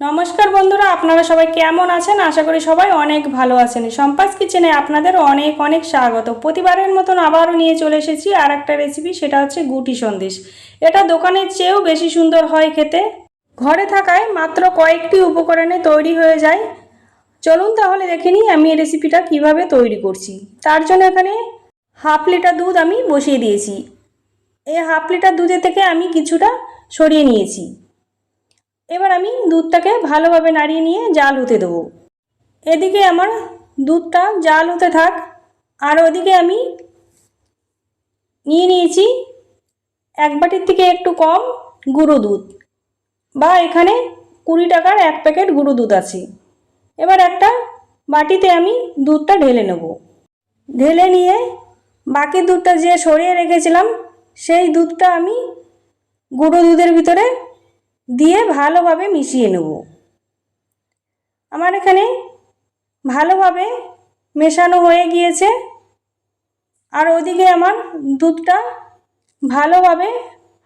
নমস্কার বন্ধুরা, আপনারা সবাই কেমন আছেন? আশা করি সবাই অনেক ভালো আছেন। সম্পাস কিচেনে আপনাদের অনেক অনেক স্বাগত। প্রতিবারের মতন আবারও নিয়ে চলে এসেছি আর একটা রেসিপি সেটা হচ্ছে গুটি সন্দেশ। এটা দোকানের চেয়েও বেশি সুন্দর হয় খেতে। ঘরে থাকায় মাত্র কয়েকটি উপকরণে তৈরি হয়ে যায়। চলুন তাহলে দেখে নিই আমি এই রেসিপিটা কীভাবে তৈরি করছি। তার জন্য এখানে হাফ লিটার দুধ আমি বসিয়ে দিয়েছি। এই হাফ লিটার দুধের থেকে আমি কিছুটা সরিয়ে নিয়েছি। এবার আমি দুধটাকে ভালোভাবে নাড়িয়ে নিয়ে জাল হতে দেবো। এদিকে আমার দুধটা জাল হতে থাক, আর ওদিকে আমি নিয়ে নিয়েছি এক বাটির থেকে একটু কম গুঁড়ো দুধ, বা এখানে কুড়ি টাকার এক প্যাকেট গুঁড়ো দুধ আছে। এবার একটা বাটিতে আমি দুধটা ঢেলে নেব। ঢেলে নিয়ে বাকি দুধটা যে সরিয়ে রেখেছিলাম, সেই দুধটা আমি গুঁড়ো দুধের ভিতরে দিয়ে ভালোভাবে মিশিয়ে নেব। আমার এখানে ভালোভাবে মেশানো হয়ে গিয়েছে। আর ওদিকে আমার দুধটা ভালোভাবে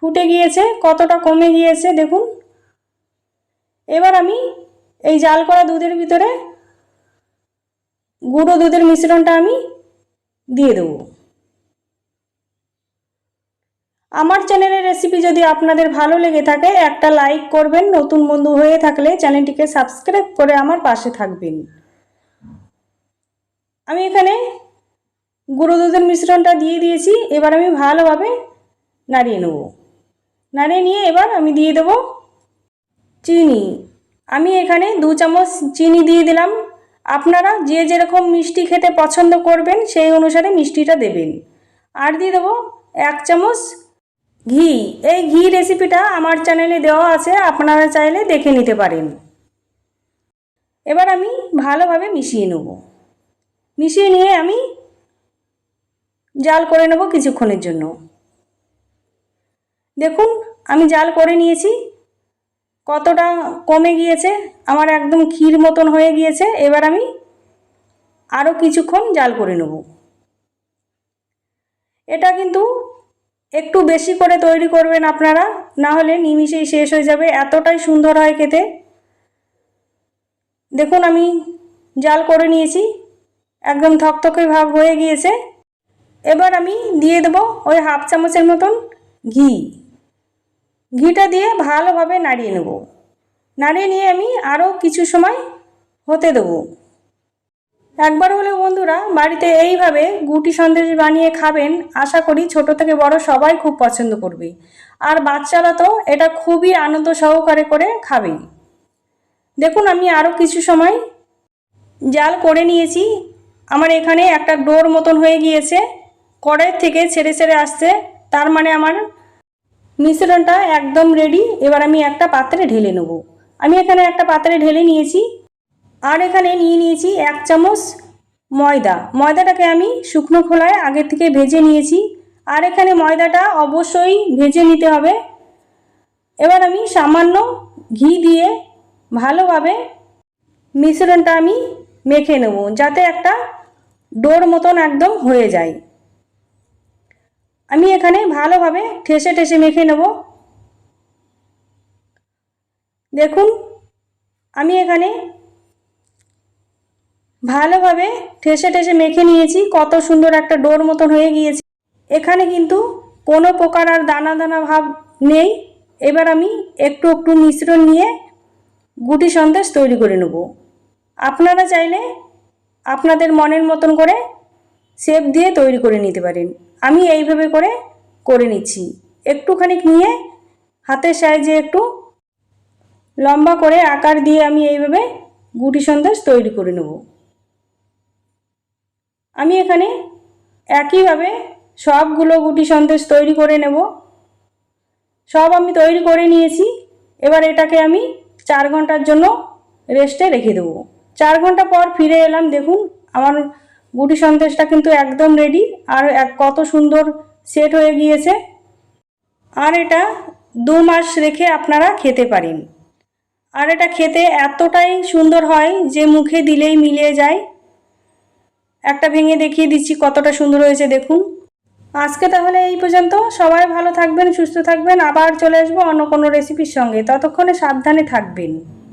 ফুটে গিয়েছে, কতটা কমে গিয়েছে দেখুন। এবার আমি এই জাল করা দুধের ভিতরে গুঁড়ো দুধের মিশ্রণটা আমি দিয়ে দেবো। আমার চ্যানেলের রেসিপি যদি আপনাদের ভালো লেগে থাকে, একটা লাইক করবেন। নতুন বন্ধু হয়ে থাকলে চ্যানেলটিকে সাবস্ক্রাইব করে আমার পাশে থাকবেন। আমি এখানে গুঁড়ো দুধের মিশ্রণটা দিয়ে দিয়েছি। এবার আমি ভালোভাবে নাড়িয়ে নেব। নাড়িয়ে নিয়ে এবার আমি দিয়ে দেব চিনি। আমি এখানে দু চামচ চিনি দিয়ে দিলাম। আপনারা যে যেরকম মিষ্টি খেতে পছন্দ করবেন, সেই অনুসারে মিষ্টিটা দেবেন। আর দিয়ে দেবো এক চামচ ঘি। এই ঘি রেসিপিটা আমার চ্যানেলে দেওয়া আছে, আপনারা চাইলে দেখে নিতে পারেন। এবার আমি ভালোভাবে মিশিয়ে নেব। মিশিয়ে নিয়ে আমি জাল করে নেব কিছুক্ষণের জন্য। দেখুন, আমি জাল করে নিয়েছি। কতটা কমে গিয়েছে, আমার একদম ক্ষীর মতন হয়ে গিয়েছে। এবার আমি আরও কিছুক্ষণ জাল করে নেব। এটা কিন্তু একটু বেশি করে তৈরি করবেন আপনারা না হলে নিমিষেই শেষ হয়ে যাবে, এতটাই সুন্দর হয় খেতে। দেখুন আমি জাল করে নিয়েছি, একদম থকথকে ভাব হয়ে গিয়েছে। এবার আমি দিয়ে দেবো ওই হাফ চামচের মতন ঘি। ঘিটা দিয়ে ভালোভাবে নাড়িয়ে নেব। নাড়িয়ে নিয়ে আমি আরও কিছু সময় হতে দেবো। একবার হলেও বন্ধুরা, বাড়িতে এইভাবে গুটি সন্দেশ বানিয়ে খাবেন, আশা করি ছোট থেকে বড় সবাই খুব পছন্দ করবে। আর বাচ্চারা তো এটা খুবই আনন্দ সহকারে করে খাবে দেখুন, আমি আরও কিছু সময় জাল করে নিয়েছি। আমার এখানে একটা ডোর মতন হয়ে গিয়েছে। কড়াই থেকে ছেড়ে ছেড়ে আসছে। তার মানে আমার মিশ্রণটা একদম রেডি এবার আমি একটা পাত্রে ঢেলে নেব। আমি এখানে একটা পাত্রে ঢেলে নিয়েছি। আর এখানে নিয়ে নিয়েছি এক চামচ ময়দা। ময়দাটাকে আমি শুকনো খোলায় আগের থেকে ভেজে নিয়েছি। আর এখানে ময়দাটা অবশ্যই ভেজে নিতে হবে। এবার আমি সামান্য ঘি দিয়ে ভালোভাবে মিশ্রণটা আমি মেখে নেব, যাতে একটা ডোর মতন একদম হয়ে যায়। আমি এখানে ভালোভাবে ঠেসে ঠেসে মেখে নেব। দেখুন, আমি এখানে ভালোভাবে ঠেসে ঠেসে মেখে নিয়েছি। কত সুন্দর একটা ডোর মতন হয়ে গিয়েছে। এখানে কিন্তু কোনো প্রকার আর দানা দানা ভাব নেই। এবার আমি একটু একটু মিশ্রণ নিয়ে গুটি সন্দেশ তৈরি করে নেব। আপনারা চাইলে আপনাদের মনের মতন করে শেপ দিয়ে তৈরি করে নিতে পারেন। আমি এইভাবে করে করে নিচ্ছি। একটুখানি নিয়ে হাতের সাহায্যে একটু লম্বা করে আকার দিয়ে আমি এইভাবে গুটি সন্দেশ তৈরি করে নেব। আমি এখানে একইভাবে সবগুলো গুটি সন্দেশ তৈরি করে নেব। সব আমি তৈরি করে নিয়েছি। এবার এটাকে আমি চার ঘণ্টার জন্য রেস্টে রেখে দেবো। চার ঘণ্টা পর ফিরে এলাম, দেখুন আমার গুটি সন্দেশটা কিন্তু একদম রেডি আর এক কত সুন্দর সেট হয়ে গিয়েছে। আর এটা দু মাস রেখে আপনারা খেতে পারেন। আর এটা খেতে এতটাই সুন্দর হয় যে মুখে দিলেই মিলিয়ে যায়। একটা ভেঙে দেখিয়ে দিচ্ছি কতটা সুন্দর হয়েছে, দেখুন। আজকে তাহলে এই পর্যন্ত। সবাই ভালো থাকবেন, সুস্থ থাকবেন। আবার চলে আসব অন্য কোনো রেসিপির সঙ্গে। ততক্ষণে সাবধানে থাকবেন।